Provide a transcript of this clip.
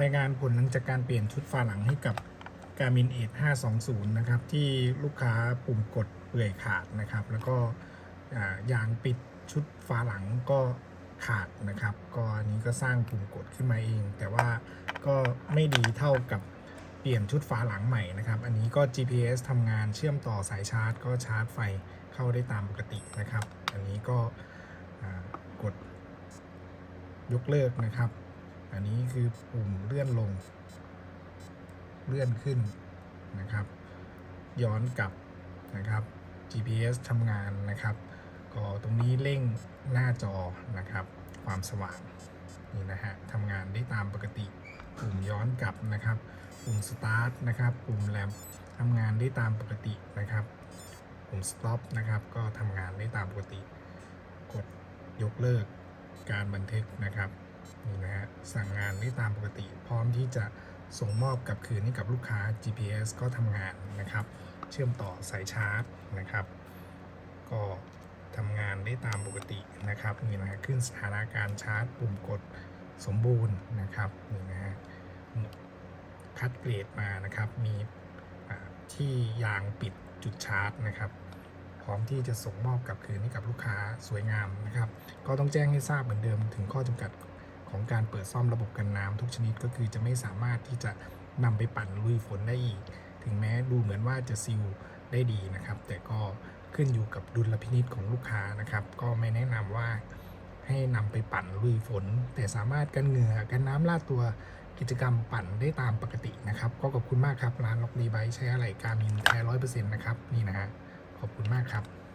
รายงานผลหลังจากการเปลี่ยนชุดฝาหลังให้กับ Garmin Edge 520 นะครับ ที่ลูกค้าปุ่มกดเปื่อยขาดนะครับ แล้วก็ยางปิดชุดฝาหลังก็ขาดนะครับ ก็อันนี้ก็สร้างปุ่มกดขึ้นมาเอง แต่ว่าก็ไม่ดีเท่ากับเปลี่ยนชุดฝาหลังใหม่นะครับ อันนี้ก็ GPS ทำงานเชื่อมต่อสายชาร์จ ก็ชาร์จไฟเข้าได้ตามปกตินะครับ อันนี้ก็กดยกเลิกนะครับ อันนี้คือปุ่มเลื่อนลง เลื่อนขึ้นนะครับ ย้อนกลับนะครับ GPS ทำงานนะครับ ก็ตรงนี้เร่งหน้าจอนะครับ ความสว่างนี่นะฮะทำงานได้ตามปกติปุ่มย้อนกลับนะครับปุ่ม start นะครับปุ่มแลมทำงานได้ตามปกตินะครับปุ่ม stop นะครับ ก็ทำงานได้ตามปกติ กดยกเลิกการบันทึกนะครับ นี่นะฮะสั่งงานได้ตามปกติ พร้อมที่จะส่งมอบกลับคืนให้กับลูกค้า GPS ก็ทำงานนะครับ เชื่อมต่อสายชาร์จนะครับ ก็ทำงานได้ตามปกตินะครับนี่นะฮะขึ้นสถานะการชาร์จปุ่มกดสมบูรณ์นะครับนี่นะฮะคัดเกรดมานะครับมีที่ยางปิดจุดชาร์จนะครับ พร้อมที่จะส่งมอบกลับคืนให้กับลูกค้าสวยงามนะครับ ก็ต้องแจ้งให้ทราบเหมือนเดิมถึงข้อจำกัด ของการเปิดซ่อมระบบกันน้ำทุกชนิดก็คือจะไม่สามารถที่จะนำไปปั่นลุยฝนได้อีก ถึงแม้ดูเหมือนว่าจะซิลได้ดีนะครับ แต่ก็ขึ้นอยู่กับดุลพินิจของลูกค้านะครับ ก็ไม่แนะนำว่าให้นำไปปั่นลุยฝน แต่สามารถกันเหงื่อกันน้ำลาดตัวกิจกรรมปั่นได้ตามปกตินะครับ ก็ขอบคุณมากครับ ร้านล็อกดีไบใช้อะไรการมินแท้ร้อยเปอร์เซ็นต์นะครับ นี่นะฮะ ขอบคุณมากครับ